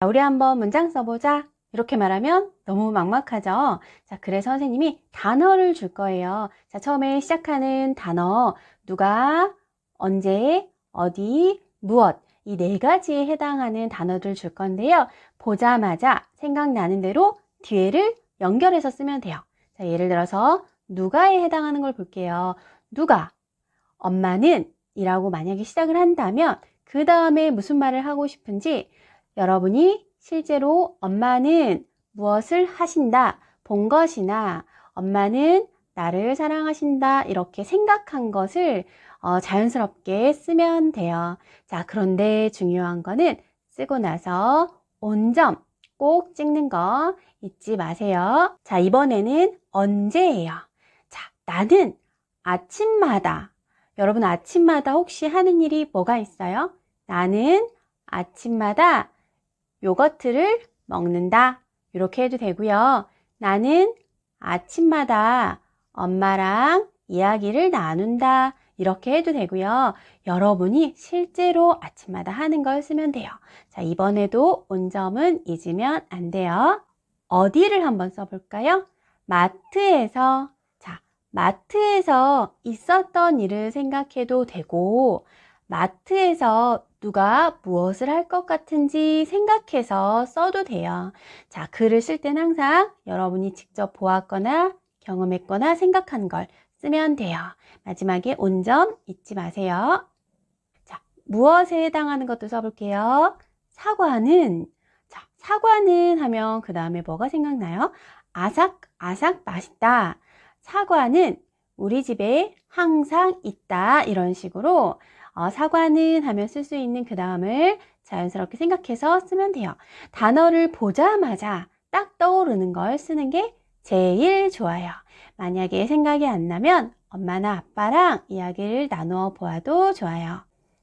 자, 우리 한번 문장 써보자. 이렇게 말하면 너무 막막하죠? 자, 그래서 선생님이 단어를 줄 거예요. 자, 처음에 시작하는 단어, 누가, 언제, 어디, 무엇. 이 네 가지에 해당하는 단어를 줄 건데요. 보자마자 생각나는 대로 뒤에를 연결해서 쓰면 돼요. 자, 예를 들어서 누가에 해당하는 걸 볼게요. 누가, 엄마는 이라고 만약에 시작을 한다면 그 다음에 무슨 말을 하고 싶은지 여러분이 실제로 엄마는 무엇을 하신다, 본 것이나 엄마는 나를 사랑하신다 이렇게 생각한 것을 어, 자연스럽게 쓰면 돼요. 자, 그런데 중요한 거는 쓰고 나서 온점 꼭 찍는 거 잊지 마세요. 자, 이번에는 언제예요? 자, 나는 아침마다 여러분 아침마다 혹시 하는 일이 뭐가 있어요? 나는 아침마다 요거트를 먹는다. 이렇게 해도 되고요. 나는 아침마다 엄마랑 이야기를 나눈다. 이렇게 해도 되고요. 여러분이 실제로 아침마다 하는 걸 쓰면 돼요. 자, 이번에도 온점은 잊으면 안 돼요. 어디를 한번 써볼까요? 마트에서, 자, 마트에서 있었던 일을 생각해도 되고, 마트에서 누가 무엇을 할 것 같은지 생각해서 써도 돼요. 자, 글을 쓸 땐 항상 여러분이 직접 보았거나 경험했거나 생각한 걸 쓰면 돼요. 마지막에 온점 잊지 마세요. 자, 무엇에 해당하는 것도 써볼게요. 사과는, 자, 사과는 하면 그 다음에 뭐가 생각나요? 아삭, 아삭 맛있다. 사과는 우리 집에 항상 있다. 이런 식으로 어, 사과는 하면 쓸 수 있는 그 다음을 자연스럽게 생각해서 쓰면 돼요. 단어를 보자마자 딱 떠오르는 걸 쓰는 게 제일 좋아요. 만약에 생각이 안 나면 엄마나 아빠랑 이야기를 나누어 보아도 좋아요.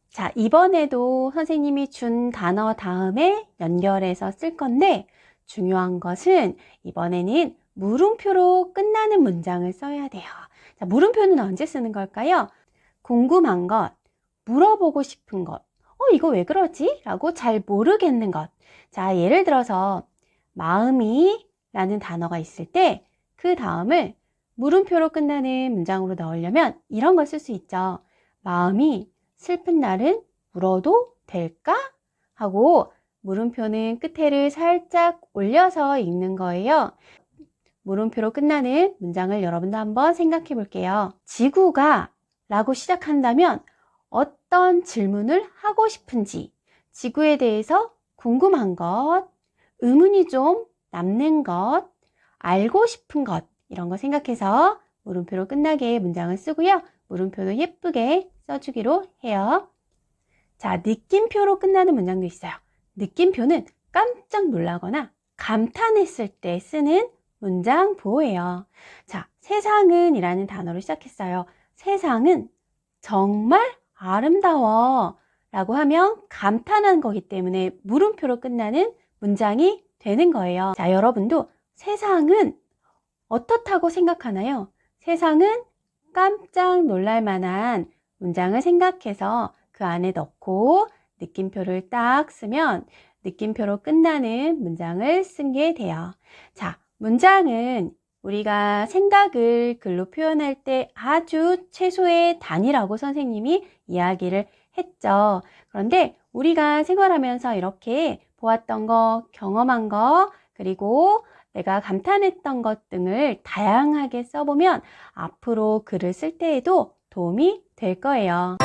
자, 이번에도 선생님이 준 단어 다음에 연결해서 쓸 건데 중요한 것은 이번에는 물음표로 끝나는 문장을 써야 돼요. 자, 물음표는 언제 쓰는 걸까요? 궁금한 것, 물어보고 싶은 것, 어, 이거 왜 그러지? 라고 잘 모르겠는 것. 자, 예를 들어서 마음이 라는 단어가 있을 때 그 다음을 물음표로 끝나는 문장으로 넣으려면 이런 걸 쓸 수 있죠. 마음이 슬픈 날은 울어도 될까? 하고 물음표는 끝에를 살짝 올려서 읽는 거예요. 물음표로 끝나는 문장을 여러분도 한번 생각해 볼게요. 지구가 라고 시작한다면 어떤 질문을 하고 싶은지, 지구에 대해서 궁금한 것, 의문이 좀 남는 것, 알고 싶은 것, 이런 거 생각해서 물음표로 끝나게 문장을 쓰고요. 물음표도 예쁘게 써주기로 해요. 자, 느낌표로 끝나는 문장도 있어요. 느낌표는 깜짝 놀라거나 감탄했을 때 쓰는 문장 보호예요. 자, 세상은 이라는 단어로 시작했어요. 세상은 정말 아름다워 라고 하면 감탄한 거기 때문에 물음표로 끝나는 문장이 되는 거예요. 자, 여러분도 세상은 어떻다고 생각하나요? 세상은 깜짝 놀랄 만한 문장을 생각해서 그 안에 넣고 느낌표를 딱 쓰면 느낌표로 끝나는 문장을 쓴 게 돼요. 자, 문장은 우리가 생각을 글로 표현할 때 아주 최소의 단위라고 선생님이 이야기를 했죠. 그런데 우리가 생활하면서 이렇게 보았던 거, 경험한 거, 그리고 내가 감탄했던 것 등을 다양하게 써보면 앞으로 글을 쓸 때에도 도움이 될 거예요.